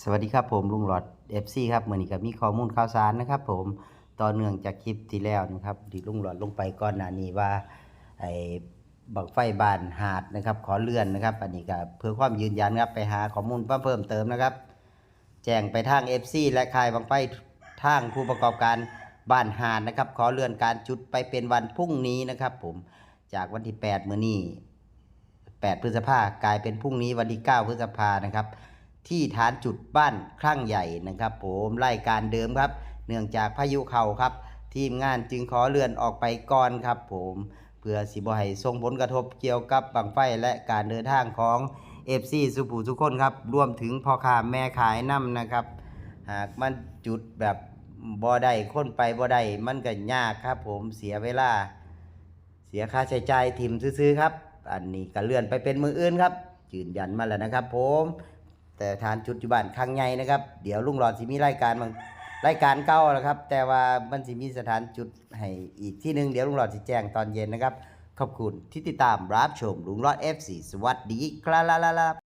สวัสดีครับผมลุงหลอด FC ครับเมื่อนี้ก็มีข้อมูลข่าวสารนะครับ ผมต่อเนื่องจากคลิปที่แล้วนะครับที่ลุงหลอดลงไปก่อนหน้านี้ว่าไอ้บังไฟบานหาดนะครับ ขอเลื่อนนะครับ อันนี้ก็เพื่อความยืนยันครับไปหาข้อมูลเพิ่มเติมนะครับ แจ้งไปทาง FC และค่ายบังไฟทางผู้ประกอบการบ้านหาดนะครับ ขอเลื่อนการจุดไปเป็นวันพรุ่งนี้นะครับ ผมจากวันที่ 8 มื้อนี้8พฤษภากลายเป็นพรุ่งนี้วันที่ 9 พฤษภานะครับ ที่ฐานจุดบ้านครั่งใหญ่นะครับผมไล่การเดิมครับ เนื่องจากพายุเข่าครับ ทีมงานจึงขอเลื่อนออกไปก่อนครับผมเพื่อสิบให้ส่งผลกระทบเกี่ยวกับบังไฟและการเดินทางของ FC สุภูทุกคนครับรวมถึงพ่อค้าแม่ขายน้ำนะครับ หากมันจุดแบบบ่ได้คนไปบ่ได้มันก็ยากครับ ผมเสียเวลา เสียค่าใช้จ่ายทิมซื้อๆครับ อันนี้ก็เลื่อนไปเป็นมืออื่นครับ ยืนยันมาแล้วนะครับ ผม แต่ทานจุดอยู่บ้านครั้งใหญ่นะครับ เดี๋ยวลุงหลอดสิมีรายการบางรายการเก่าแล้วครับ แต่ว่ามันสิมีสถานจุดให้อีกที่หนึ่งเดี๋ยวลุงหลอดสิแจ้งตอนเย็นนะครับ ขอบคุณที่ติดตามรับชมลุงหลอด F4 สวัสดีครับ